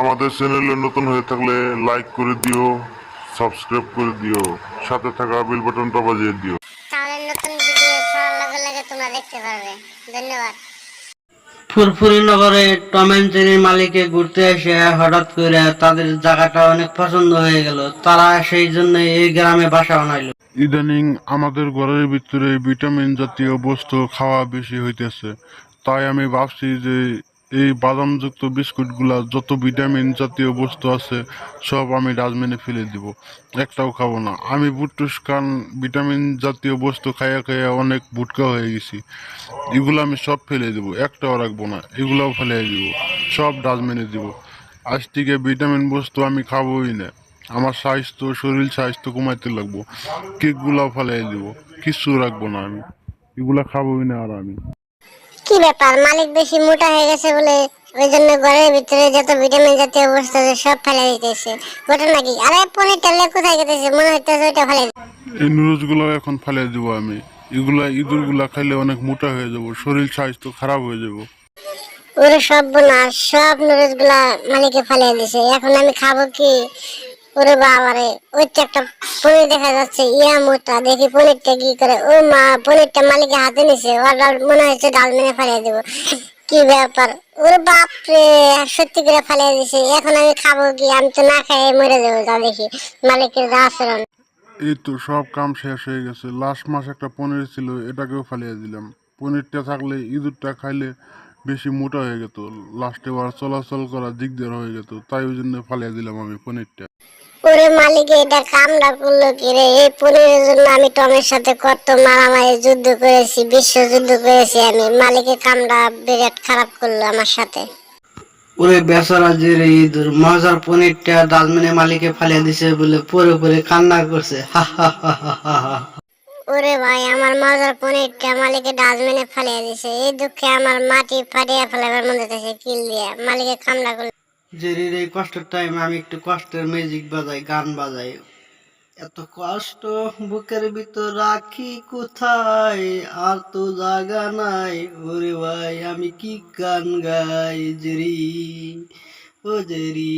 আমাদের চ্যানেলে নতুন হয়ে থাকলে লাইক করে দিও সাবস্ক্রাইব করে দিও সাথে থাকা বেল বাটনটা বাজিয়ে দিও। তাহলে নতুন ভিডিও ছাড়ার লগে লগে তোমরা দেখতে পারবে। ধন্যবাদ। ফুরফুরি নগরে টম এন্ড জেরির মালিকে ঘুরতে এসে হঠাৎ করে তাদের জায়গাটা অনেক পছন্দ হয়ে গেল। তারা সেই জন্য এই গ্রামে বাসা বানাইলো। ইদানিং আমাদের ঘরের ভিতরে ভিটামিন জাতীয় বস্তু খাওয়া বেশি হইতেছে। তাই আমি ভাবছি যে এই বাদামযুক্ত বিস্কুটগুলা যত ভিটামিন জাতীয় বস্তু আছে, সব আমি ডাস্টবিনে ফেলে দিব। একটাও খাব না। আমি বুটুস খান ভিটামিন জাতীয় বস্তু খাইয়া খাইয়া অনেক বুটকা হয়ে গেছি। এগুলো আমি সব ফেলে দেবো, একটাও রাখব না। এগুলোও ফেলে দিব, সব ডাস্টবিনে দিব। আজ থেকে ভিটামিন বস্তু আমি খাবোই না। আমার স্বাস্থ্য, শরীর স্বাস্থ্য কমাইতে লাগবো। কেকগুলাও ফেলাই দিব কিচ্ছু রাখব না আমি। এগুলা খাবোই না আর আমি। কি ব্যাপার? মালিক বেশি মোটা হয়ে গেছে বলে ওই জন্য ঘরের ভিতরে যত ভিটামিন জাতীয় বস্তু আছে সব ফেলে দিতেছে। ঘটনা কি? আরে পনির তেলে কোথায় গেতেছে? মনে হইতেছে ওইটা ফেলে। এই নুডলসগুলো এখন ফেলাই দিব আমি। এগুলা ইঁদুরগুলা খাইলে অনেক মোটা হয়ে যাব শরীর স্বাস্থ্য খারাপ হয়ে যাব। ওরে সব বোনা সব নুডলসগুলা মালিকে ফেলে দিছে। এখন আমি খাব কি? ওরে বাবারে ওই তো একটা পনির দেখা যাচ্ছে, ইয়া মোটা, দেখি পনিরটা কি করে। ও মা, পনিরটা মালিকে হাতে নিছে ওর মনে হচ্ছে ডাল মেনে ফেলে দেবো। কি ব্যাপার? ওরে বাপরে সত্যি করে ফেলে দিছে, এখন আমি খাব কি? আমি তো না খাই মরে যাব তা দেখি, মালিকের আচরণ। এই তো সব কাম শেষ হয়ে গেছে লাস্ট মাস একটা পনির ছিল, এটাকেও ফালিয়ে দিলাম। পনিরটা থাকলে ইঁদুরটা খাইলে বেশি মোটা হয়ে যেত লাস্টে আর চলাচল করা দিকদার হয়ে যেত তাই ওই জন্য ফালিয়ে দিলাম আমি পনিরটা। ওরে মালিক এটা কামড়া করল কি রে? এই পনিরের জন্য আমি টমের সাথে কত মারামারি যুদ্ধ করেছি বিশ্ব যুদ্ধ করেছি আমি। মালিকের কামড়া বিরাট খারাপ করল আমার সাথে। ওরে বেচারা যে রে ইঁদুর মজার পনিরটা ডালমেনে মালিকে ফালিয়ে দিছে বলে পরে পরে কান্না করছে। ওরে ভাই আমার মজার পনিরটা মালিকে ডাস্টবিনে ফালিয়ে দিছে। এই দুঃখে আমার মাটি ফাটিয়ে ফেলাবার মনে হচ্ছে কিল দিয়ে মালিকে কামড়া করল। জেরির এই কষ্টের টাইমে আমি একটু কষ্টের মিউজিক বাজাই, গান বাজাই। এত কষ্ট বুকের ভিতর রাখি কোথায়? আর তো জায়গা নাই। ওরে ভাই, আমি কি গান গাই জেরি ও জেরি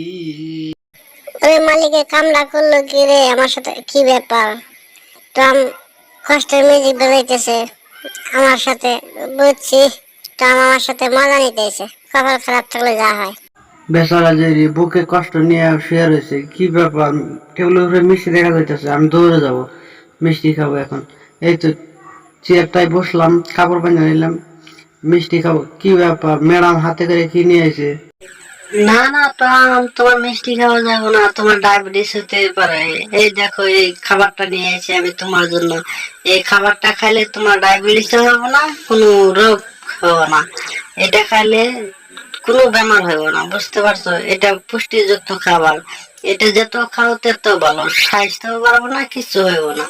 ওরে মালিকে কামড়া করল কি রে? আমার সাথে কি ব্যাপার? টম কষ্টের মিউজিক বাজাইতেছে আমার সাথে বুঝছি টম আমার সাথে মজা নিতেছে কপাল খারাপ থাকলে যা হয়। বেচারা জেরি বুকে কষ্ট নিয়ে শুয়ে রয়েছে, কি ব্যাপার? টেবিলের মিষ্টি দেখা যাইতেছে, আমি দৌড়ে যাব, মিষ্টি খাব এখন। এই তো চেয়ারটায় বসলাম, কাপড় পানি নিলাম, মিষ্টি খাব। কি ব্যাপার? ম্যাডাম হাতে করে কি নিয়ে এসে না না তোমার মিষ্টি খাওয়া যাবে না, তোমার ডায়াবেটিস হতে পারে। এই দেখো, এই খাবারটা নিয়ে এসে আমি তোমার জন্য। এই খাবারটা খাইলে তোমার ডায়াবেটিস হবে না, কোনো রোগ হবে না। এটা খাইলে কোনো বেমার হবে না বুঝতে পারছ? এটা পুষ্টিযুক্ত খাবার। এটা যত খাও তত ভালো স্বাস্থ্য পারব না কিছু হইব না।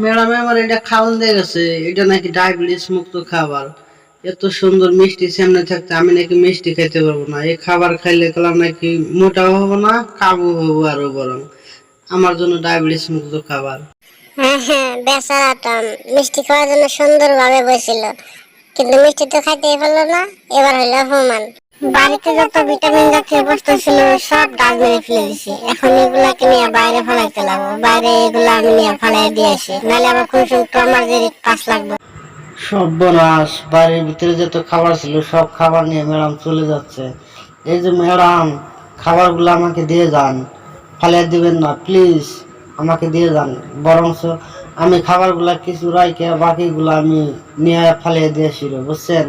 ম্যাডাম আমার এটা খাওয়ান দিয়ে গেছে এটা নাকি ডায়াবেটিস মুক্ত খাবার। এত সুন্দর মিষ্টি সামনে থাকতে আমি নাকি মিষ্টি খাইতে পারব না। এই খাবার খাইলে গেলাম নাকি মোটাও হব না কাবু হব আরও বরং। আমার জন্য ডায়াবেটিস মুক্ত খাবার। হ্যাঁ হ্যাঁ বেচারা টম মিষ্টি খাওয়ার জন্য সুন্দর ভাবে বসছিল কিন্তু মিষ্টি তো খাইতেই পারল না এবার হইল অপমান। বাড়িতে যত ভিটামিন জাতীয় বস্তু ছিল, সব মেরে ফেলে দিছি। এখন এগুলাকে নিয়ে বাইরে ফেলাইতে লাগবো। বাইরে এগুলা আমি নিয়ে ফেলাই দিয়ে আসি। নাহলে আবার কোন সময় টমার যে পাস লাগবে। সর্বনাশ বাড়ির ভিতরে যত খাবার ছিল, সব খাবার নিয়ে ম্যাডাম চলে যাচ্ছে। এই যে ম্যাডাম, খাবারগুলো আমাকে দিয়ে যান। ফালিয়ে দিবেন না, প্লিজ, আমাকে দিয়ে যান। বরঞ্চ আমি খাবারগুলা কিছু রাইকে বাকিগুলো আমি নিয়ে ফালিয়ে দিয়েছিল বুঝছেন?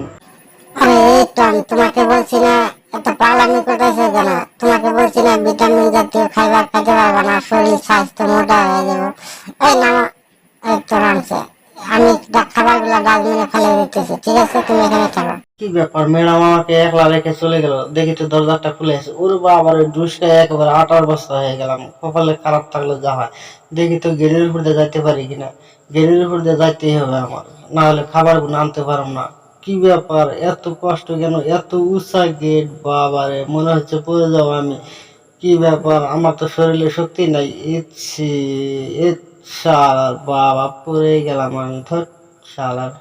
আরে এই তোমাকে বলছি না, এত পাগলামি করতেছে কেন? তোমাকে বলছি না, ভিটামিন জাতীয় খাবার খেতে পারবে না, শরীর স্বাস্থ্য মোটা হয়ে যাব। এই এই তো আমি ডাস্টবিনে ফেলে দিতেছি, ঠিক আছে? তুমি এখানে কি ব্যাপার আমাকে একলা রেখে চলে গেল? দেখি তো দরজাটা খুলে আছে। ওর বাবার দুষ্টায় একেবারে আটার বস্তা হয়ে গেলাম। কপালে খারাপ থাকলে যা হয়। দেখি তো গেটের উপর দিয়ে যাইতে পারি কিনা? গেটের উপর দিয়ে যাইতেই হবে আমার। না হলে খাবারগুলো আনতে পারব না। কি ব্যাপার? এত কষ্ট কেন? এত উঁচা গেট বাবারে, মনে হচ্ছে পড়ে যাব আমি। কি ব্যাপার? আমার তো শরীরে শক্তি নাই। ইচ্ছি শালার বাবা, পড়ে গেলাম আমি। ধর শালার।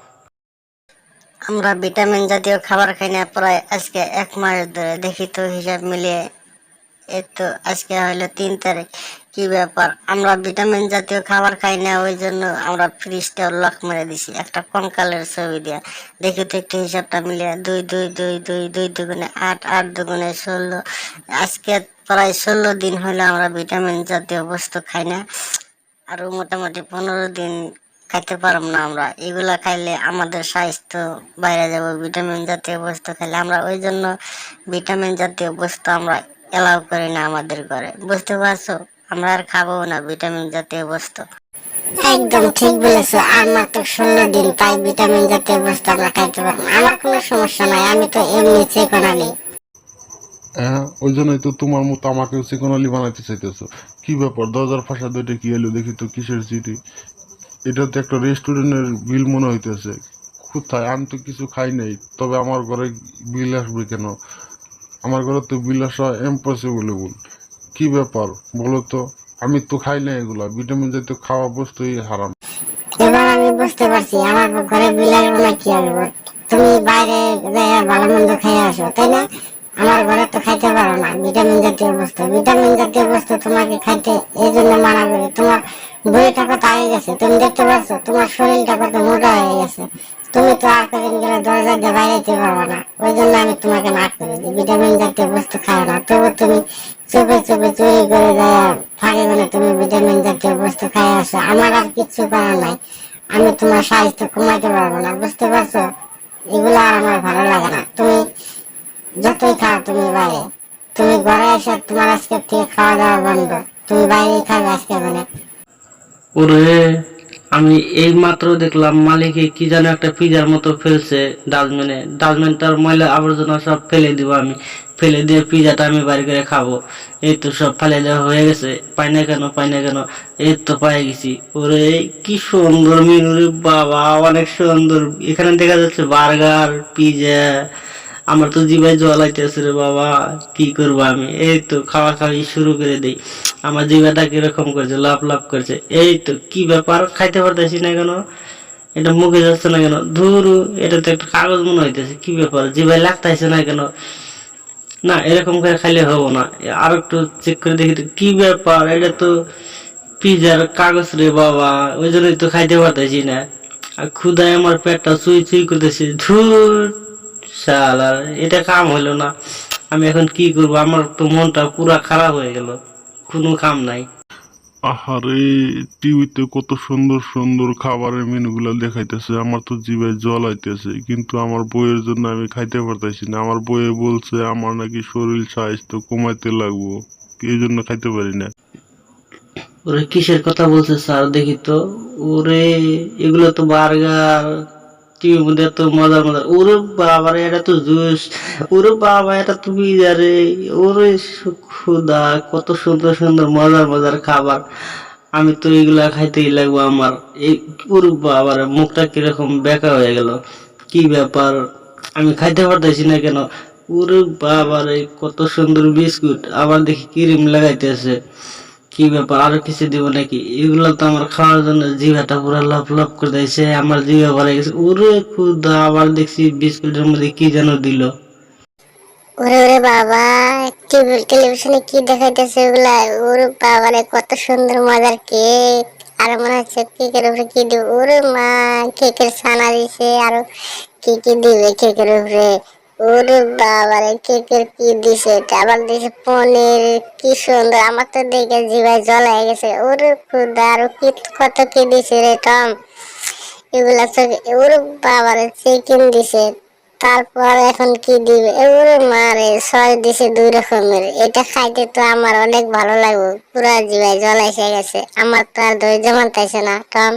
আমরা ভিটামিন জাতীয় খাবার খাই না, প্রায় আজকে এক মাস ধরে। দেখি তো হিসাব মিলিয়ে, এই তো আজকে হলো তিন তারিখ। কি ব্যাপার? আমরা ভিটামিন জাতীয় খাবার খাই না, ওই জন্য আমরা ফ্রিজটা লক মেরে দিছি। একটা কঙ্কালের ছবি দিয়া? দেখি তো একটু হিসাবটা মিলিয়ে। দুই দুই দুই দুই দুই দুগুণে আট আট দুগুণে ষোলো। আজকে প্রায় ষোলো দিন হলো আমরা ভিটামিন জাতীয় বস্তু খাই না। আরও মোটামুটি পনেরো দিন খাইতে পারব না আমরা। এগুলা খাইলে আমাদের স্বাস্থ্য বাইরে যাব, ভিটামিন জাতীয় বস্তু খাইলে। আমরা ওই জন্য ভিটামিন জাতীয় বস্তু আমরা এলাও করি না আমাদের ঘরে। বুঝতে পারছ? আমরা আর খাব না ভিটামিন জাতীয় বস্তু। একদম ঠিক বলেছ আর মাত্র ষোলো দিন তাই ভিটামিন জাতীয় বস্তু আমরা খাইতে পারব আমার কোনো সমস্যা নাই আমি তো এমনি চেকনালি। হ্যাঁ ওই জন্যই তো তোমার মতো আমাকে চিকনালি বানাইতে চাইতেছো। কি ব্যাপার দরজার ফাঁসা দুইটা কি এলো দেখি তো কিসের চিঠি? এটা তো একটা রেস্টুরেন্টের বিল মনে হইতেছে। কোথায়? আমি তো কিছু খাই নাই তবে আমার ঘরে বিল আসবে কেন? আমার ঘরে তো বিল আসা ইম্পসিবল কি ব্যাপার বলো তো আমি তো খাই না এগুলা। ভিটামিন জাতীয় খাওয়া বস্তুই হারাম। এবার আমি বুঝতে পারছি আমার ঘরে বিলাই না কি তুমি বাইরে ভালো মন্দ আসো, তাই না? আমার ঘরে তো খাইতে পারো না। ভিটামিন জাতীয় বস্তু, ভিটামিন জাতীয় বস্তু তোমাকে খাইতে এই জন্য মানা করি। তোমার বইটা কত আগে গেছে? তুমি দেখতে পাচ্ছ তোমার শরীরটা কত মোটা হয়ে গেছে। তুমি তো আর কদিন গেলে দরজা দিয়ে বাইরে যেতে পারব না। ওই জন্য আমি তোমাকে না করে দিই। ভিটামিন জাতীয় বস্তু খাও না। তবু তুমি চুপে চুপে চুরি করে দেয় ফাঁকে গেলে তুমি ভিটামিন জাতীয় বস্তু খাই আসো। আমার আর কিচ্ছু করার নাই। আমি তোমার স্বাস্থ্য কমাইতে পারব না। বুঝতে পারছ? এগুলো আর আমার ভালো লাগে না। তুমি যতই খাও, তুমি বাইরে। তুমি ঘরে এসে তোমার আজকে থেকে খাওয়া দাওয়া বন্ধ তুমি বাইরে খাবে আজকে মানে। ওরে, আমি এই মাত্র দেখলাম মালিকে কি যেন একটা পিজার মতো ফেলছে ডাস্টবিনে ডাস্টবিনটার ময়লা আবর্জনা সব ফেলে দিব আমি। ফেলে দিয়ে পিজাটা আমি বাড়ি করে খাব। এই তো সব ফেলে দেওয়া হয়ে গেছে। পাই না কেন, পাই না কেন, এই তো পাই গেছি। ওরে, কি সুন্দর মিনুরে বাবা, অনেক সুন্দর। এখানে দেখা যাচ্ছে বার্গার, পিজা আমার তো জিভায় জল আইতেছে রে বাবা, কি করব আমি? এই তো খাওয়া খাওয়াই শুরু করে দেই। আমার জিভাটা কীরকম করছে লাভ লাভ করছে। এই তো, কি ব্যাপার? খাইতে পারতেছি না কেন? এটা মুখে যাচ্ছে না কেন? ধুরু, এটা তো একটা কাগজ মনে হইতেছে, কি ব্যাপার? জিভায় লাগতেছে না কেন? না, এরকম করে খাইলে হব না। আর একটু চেক করে দেখি তো, কি ব্যাপার? এটা তো পিজার কাগজ রে বাবা, ওই জন্যই তো খাইতে পারতেছি না। আর ক্ষুদায় আমার পেটটা চুই চুই করতেছে। ধুর শালার এটা কাম হলো না। আমি এখন কি করব? আমার তো মনটা পুরা খারাপ হয়ে গেল। কোনো কাম নাই। আহারে টিভিতে কত সুন্দর সুন্দর খাবারের মেনুগুলো দেখাইতেছে। আমার তো জিভায় জল আইতেছে কিন্তু আমার বইয়ের জন্য আমি খাইতে পারতেছি না। আমার বইয়ে বলছে আমার নাকি শরীর স্বাস্থ্য কমাইতে লাগবো। এই জন্য খাইতে পারি না। ওরে কিসের কথা বলছে স্যার? দেখি তো। ওরে এগুলো তো বার্গার। মজার মজার। ওরে বাবা এটা তো জুস। ওরে বাবা, এটা তো পিজা রে। ওরে খুদা কত সুন্দর সুন্দর মজার মজার খাবার। আমি তো এগুলা খাইতেই লাগবো আমার। এই ওরে বাবা রে মুখটা কীরকম বেকা হয়ে গেল। কি ব্যাপার? আমি খাইতে পারতেছি না কেন? ওরে বাবা রে কত সুন্দর বিস্কুট। আবার দেখি ক্রিম লাগাইতেছে। কি ব্যাপার, আরও কিছু দিব নাকি? এগুলো তো আমার খাওয়ার জন্য জিভাটা পুরো লাভ লাভ করে দিয়েছে, আমার জিভা ভরে গেছে। ওরে খুদা, আবার দেখছি বিস্কুটের মধ্যে কি যেন দিল। ওরে ওরে বাবা টিভি টেলিভিশনে কি দেখাইতেছে ওগুলা? ওরে বাবা রে, কত সুন্দর মজার কেক। আর মনে হচ্ছে কেকের উপরে কি দিব? ওরে মা, কেকের ছানা দিছে, আর কি কি দিবে কেকের উপরে? ওরে বাবা রে কেকের কি দিছে এটা? আবার দিছে পনির, কি সুন্দর। আমার তো দেখে জিভায় জল হয়ে গেছে। ওরে খুদা, আর কি কত কি দিছে রে টম? এগুলা তো ওরে বাবা রে চিকেন দিছে। তারপর এখন কি দিবে? এগুলো মারে সস দিছে দুই রকমের। এটা খাইতে তো আমার অনেক ভালো লাগবে। পুরা জিভায় জল এসে গেছে। আমার তো আর ধৈর্য মানতেছে না, টম।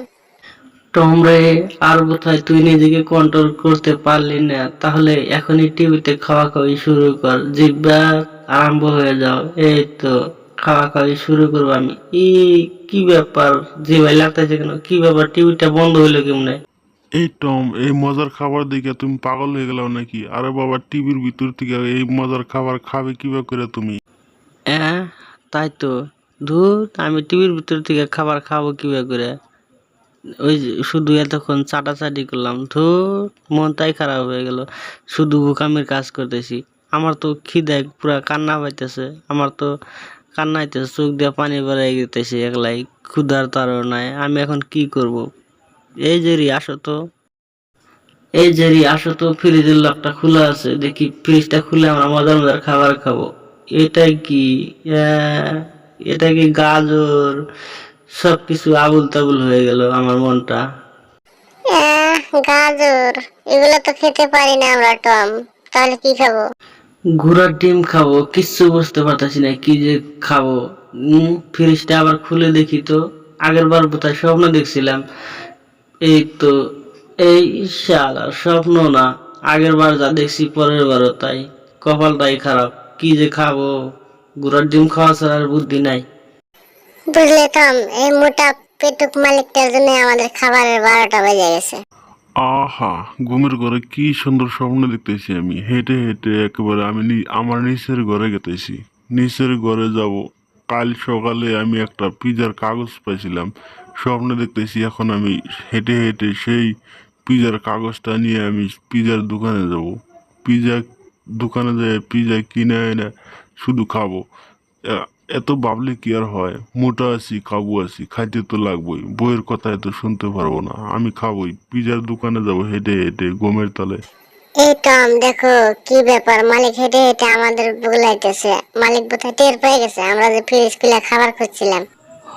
টম রে আর কোথায় তুই নিজেকে কন্ট্রোল করতে পারলি না তাহলে এখনই টিভিতে খাওয়া খাওয়াই শুরু কর। জিব্বা আরম্ভ হয়ে যাও। এই তো খাওয়া খাওয়াই শুরু করব আমি। ই কি ব্যাপার? জিভাই লাগতেছে কেন? কি ব্যাপার? টিভিটা বন্ধ হইল কেমনে? এই টম এই মজার খাবার দেখে তুমি পাগল হয়ে গেলাও নাকি? আরে বাবা টিভির ভিতর থেকে এই মজার খাবার খাবে কীভাবে করে তুমি? হ্যাঁ তাই তো। ধুর আমি টিভির ভিতর থেকে খাবার খাব কীভাবে করে? ওই শুধু এতক্ষণ চাটাচাটি করলাম। ধুর মনটাই খারাপ হয়ে গেল। শুধু বোকামির কাজ করতেছি। আমার তো খিদে পুরা কান্না পাইতেছে। আমার তো কান্না আইতেছে চোখ দিয়ে পানি বেড়ে গেতেছে একলাই। ক্ষুধার নাই। আমি এখন কি করব? এই যে রি, আসো তো। এই যে রি, আসো তো। ফ্রিজের লকটা খোলা আছে। দেখি ফ্রিজটা খুলে আমরা মজার মজার খাবার খাব। এটা কি? এটা কি গাজর? সবকিছু আবুল তাবুল হয়ে গেল আমার মনটা। গাজর এগুলো তো খেতে পারি না আমরা টম। তাহলে কি খাব? ঘোড়ার ডিম খাব কিচ্ছু বুঝতে পারতেছি না কি যে খাব। ফ্রিজটা আবার খুলে দেখি তো আগের বার বোধহয় স্বপ্ন দেখছিলাম। এই তো এই শালা স্বপ্ন না আগের বার যা দেখছি পরের বারও তাই। কপালটাই খারাপ কি যে খাব। ঘোড়ার ডিম খাওয়া ছাড়া আর বুদ্ধি নাই। বুঝলে টম এই মোটা পেটুক মালিকটার জন্য আমাদের খাবারের বারোটা বেজে গেছে। আহা, ঘুমের ঘরে কি সুন্দর স্বপ্ন দেখতেছি আমি। হেঁটে হেঁটে একেবারে আমি আমার নিচের ঘরে গেতেছি। নিচের ঘরে যাব। কাল সকালে আমি একটা পিজার কাগজ পাইছিলাম। স্বপ্ন দেখতেছি এখন আমি হেঁটে হেঁটে সেই পিজার কাগজটা নিয়ে আমি পিজার দোকানে যাব। পিজা দোকানে যেয়ে পিজা কিনে এনে শুধু খাব। এত ভাবলে কি আর হয়? মোটা আছি খাব আছি, খাইতে তো লাগবোই। বইয়ের কথা এত শুনতে পারব না। আমি খাবোই। পিজার দোকানে যাব হেঁটে হেঁটে, গমের তলে। এই টম, দেখো কি ব্যাপার? মালিক হেঁটে হেঁটে আমাদের বুলাইতেছে মালিক বোধহয় টের পেয়ে গেছে। আমরা যে ফ্রিজ খুলে খাবার খুঁজছিলাম।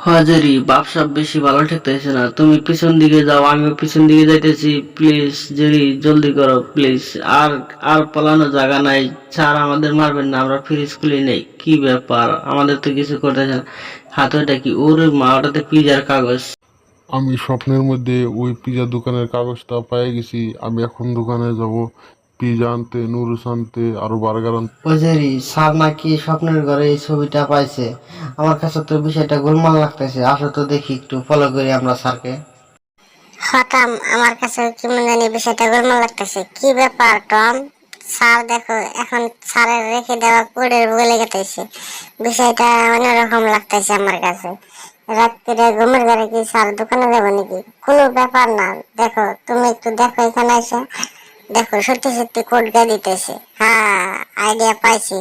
হাজারি ব্যবসা বেশি ভালো ঠেকতেছে না। তুমি পিছন দিকে যাও, আমিও পিছন দিকে যাইতেছি। প্লিজ, জেরি, জলদি করো, প্লিজ। আর আর পালানো জায়গা নাই। স্যার আমাদের মারবেন না, আমরা ফ্রিজ খুলি নেই। কি ব্যাপার? আমাদের তো কিছু করতেছে না। হাতে ওটা কি? ওর মা, ওটাতে পিজার কাগজ। আমি স্বপ্নের মধ্যে ওই পিজা দোকানের কাগজটা পেয়ে গেছি। আমি এখন দোকানে যাব। পিজা আনতে নুডলস আনতে আরও বার্গার আনতে ওজেরি স্যার নাকি স্বপ্নের ঘরে এই ছবিটা পাইছে? আমার কাছে তো বিষয়টা গোলমাল লাগতেছে আসো তো দেখি একটু ফলো করি আমরা স্যারকে। হঠাৎ আমার কাছে কেমন জানি বিষয়টা গোলমাল লাগতেছে। কি ব্যাপার টম? স্যার দেখো এখন স্যারের রেখে দেওয়া কোডের বলে গেতেছে বিষয়টা অন্যরকম লাগতেছে আমার কাছে। রাত্রে ঘুমের ঘরে কি স্যার দোকানে যাব নাকি? কোনো ব্যাপার না দেখো তুমি একটু দেখো এখানে এসে। দেখো, সত্যি সত্যি দিতেছে। হ্যাঁ আইডিয়া পাইছি।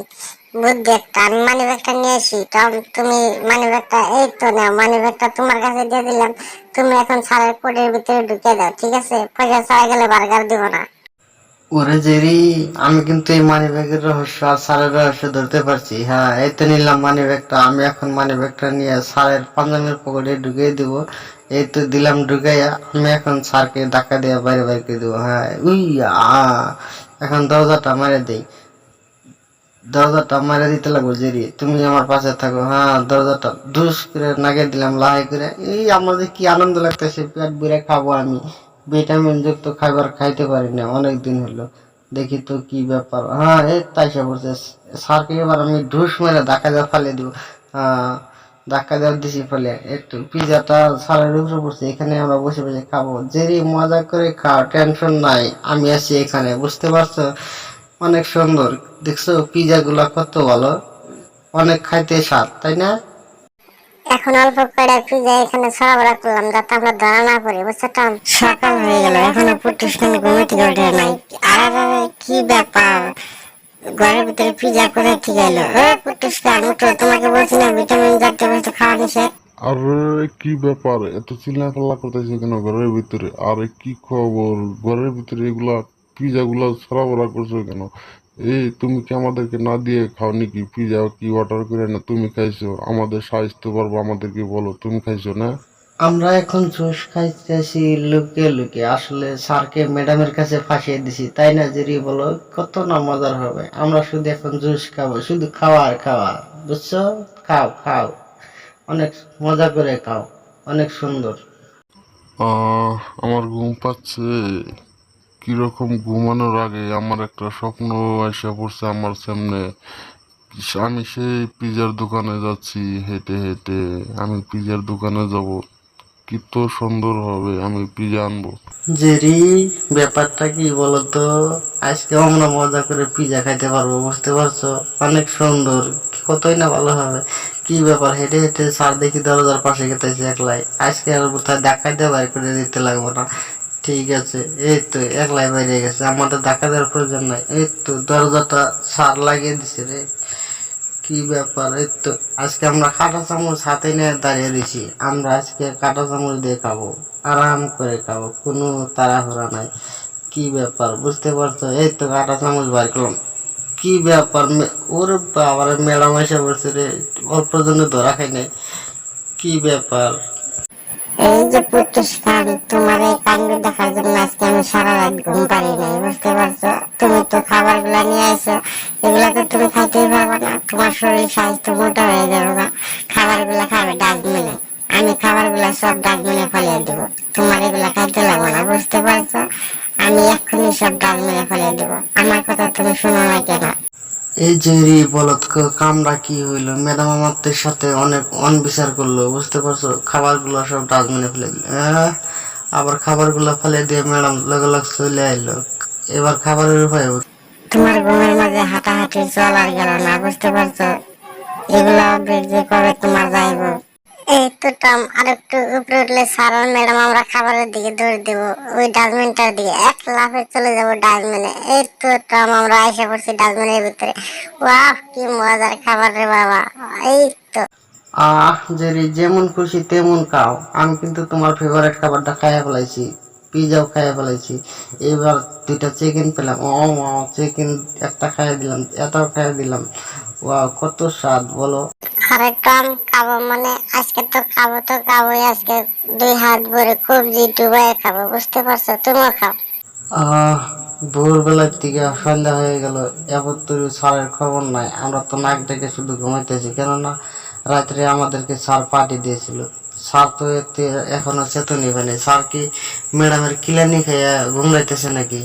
বুদ্ধি একটা, আমি মানি ব্যাগটা নিয়ে আসি টম তুমি মানি ব্যাগটা এই তো মানি ব্যাগটা তোমার কাছে দিয়ে দিলাম। তুমি এখন সারের ভিতরে ঢুকে দাও, ঠিক আছে? পয়সা ছাড়া গেলে বার্গার দিব না। ওরে জেরি, আমি কিন্তু এই মানি ব্যাগের রহস্য আর স্যারের রহস্য ধরতে পারছি। হ্যাঁ এই তো নিলাম মানি ব্যাগটা আমি এখন মানি ব্যাগটা নিয়ে স্যারের পাঞ্জাবের পকেটে ঢুকিয়ে দিব। এই তো দিলাম ঢুকাইয়া, আমি এখন স্যারকে ধাক্কা দিয়ে বাইরে বাইরে করে দেবো। হ্যাঁ উই এখন দরজাটা মারে দেই। দরজাটা মারে দিতে লাগবো জেরি, তুমি আমার পাশে থাকো। হ্যাঁ দরজাটা ধুস করে নাগে দিলাম লাহাই করে। এই আমাদের কি আনন্দ লাগতেছে, পেট ভরে খাব আমি। ভিটামিন যুক্ত খাবার খাইতে পারি না, অনেক দিন হলো। দেখি তো কি ব্যাপার। হ্যাঁ এই তাই সে বলছে, স্যারকে এবার আমি ঢুস মেরে ধাক্কা দেওয়া ফালে দিব। হ্যাঁ ধাক্কা দেওয়া দিছি ফেলে। একটু পিজাটা স্যারের উপরে পড়ছে এখানে আমরা বসে বসে খাব। যেরি মজা করে খাও টেনশন নাই আমি আছি এখানে বুঝতে পারছ? অনেক সুন্দর। দেখছ পিজা গুলা কত ভালো। অনেক খাইতে স্বাদ তাই না? এখন অল্প করে পিজা এখানে সরবরাহ করলাম যাতে আমরা ধরা না পড়ি বুঝছ টম? সকাল হয়ে গেল এখনও পুটুসখান ঘুমে থেকে ওঠে নাই। আরে কি ব্যাপার? ঘরের ভিতরে পিজা করে ঠিক কি ব্যাপার? করতেছে কেন ঘরের ভিতরে? আর, কি খবর? ঘরের ভিতরে এগুলা করছ কেন? এই, তুমি কি আমাদেরকে না দিয়ে খাও নাকি? পিজা কি অর্ডার করে না তুমি খাইছো? আমাদের স্বাস্থ্য পারব আমাদেরকে বলো, তুমি খাইছো না? আমরা এখন জুস খাইতেছি লুকিয়ে লুকিয়ে। আসলে স্যারকে ম্যাডামের কাছে ফাঁসিয়ে দিছি, তাই না জেরি বলো? কত না মজার হবে। আমরা শুধু এখন জুস খাব, শুধু খাওয়া খাওয়া, বুঝছ? খাও খাও। অনেক মজা করে খাও, অনেক সুন্দর। আমার ঘুম পাচ্ছে। কীরকম ঘুমানোর আগে আমার একটা স্বপ্ন এসে পড়ছে আমার সামনে। আমি সেই পিজার দোকানে যাচ্ছি, হেঁটে হেঁটে। আমি পিজার দোকানে যাব। কি তো সুন্দর হবে, আমি পিজা আনব জেরি ব্যাপারটা কি বলতো? আজকে আমরা মজা করে পিজা খাইতে পারব, বুঝতে পারছ? অনেক সুন্দর, কতই না ভালো হবে। কি ব্যাপার, হেঁটে হেঁটে স্যার দেখি দরজার পাশে গেতেছে একলাই। আজকে আর কোথায় দেখাইতে বাইর করে দিতে লাগবো না। ঠিক আছে, এই তো একলাই বাইরে গেছে, আমাদের ধাক্কা দেওয়ার প্রয়োজন নাই। এই তো দরজাটা সার লাগিয়ে দিছে রে। কি ব্যাপার? এই তো, আজকে আমরা কাঁটা চামচ হাতে নিয়ে দাঁড়িয়ে দিছি আমরা আজকে কাঁটা চামচ দিয়ে খাব, আরাম করে খাব, কোনো তাড়াহুড়া নাই। কি ব্যাপার, বুঝতে পারছ? এই তো কাঁটা চামচ বার করলাম। কি ব্যাপার? ওরে বাবার ম্যাডাম এসে বলছে রে, অল্প জন্য ধরা খাই নাই। কি ব্যাপার? এই যে পুত্তুস খান তোমার এই কাণ্ড দেখার জন্য আজকে আমি সারা রাত ঘুম পারি নাই, বুঝতে পারছ? তুমি তো খাবারগুলা নিয়ে আসো এগুলা তো তুমি খাইতেই পারবে না। তোমার শরীর স্বাস্থ্য মোটা হয়ে যাবে না খাবারগুলা খাবে ডাস্টবিনে। আমি খাবারগুলা সব ডাস্টবিনে ফেলিয়ে দেবো। তোমার এগুলা খাইতে লাগবে না, বুঝতে পারছ? আমি এক্ষুনি সব ডাস্টবিনে ফেলিয়ে দেবো। আমার কথা তুমি শোনো না কেন? এই যে রে বলত ক- কামড়া কি হইল? ম্যাডাম আমাদের সাথে অনেক অনবিচার করল, বুঝতে পারছ? খাবার খাবারগুলো সব ডাস্টবিনে ফেলে দিল। আবার খাবারগুলো ফেলে দিয়ে ম্যাডাম লগে লগ চলে আইলো। এবার খাবারের উপায় তোমার ঘুমের মাঝে হাঁটাহাঁটি চল আর গেল না বুঝতে পারছ? এগুলো আপডেট যে কবে তোমার যাইব? এই তো টম আর একটু উপরে উঠলে স্যার ম্যাডাম আমরা খাবারের দিকে দৌড় দেব ওই ডাস্টবিনটার দিকে। এক লাফে চলে যাব ডাস্টবিনে। এই তো টম আমরা এসে পড়ছি ডাস্টবিনের ভিতরে। ওয়াহ কি মজার খাবার রে বাবা। এই তো। আহ জেরি যেমন খুশি তেমন খাও। আমি কিন্তু তোমার ফেভারিট খাবারটা খাইয়া ফেলাইছি। পিজাও খাইয়া ফেলাইছি। এবার দুইটা চিকেন পেলাম। ও চিকেন একটা খাইয়া দিলাম এটাও খাইয়া দিলাম। ওয়াও কত স্বাদ বলো। আরে টম খাব মানে আজকে তো খাব তো খাবোই আজকে দুই হাত ভরে কবজি ডুবাই খাব বুঝতে পারছ? তুমিও খাও। আহ ভোরবেলার থেকে সন্ধ্যা হয়ে গেল এবার তো সারের খবর নাই। আমরা তো নাক ডেকে শুধু ঘুমাইতেছি কেননা রাত্রে আমাদেরকে স্যার পার্টি দিয়েছিল। স্যার তো এখনও চেতনই হয়নি স্যার কি ম্যাডামের কিলানি খাইয়া ঘুমলাইতেছে নাকি?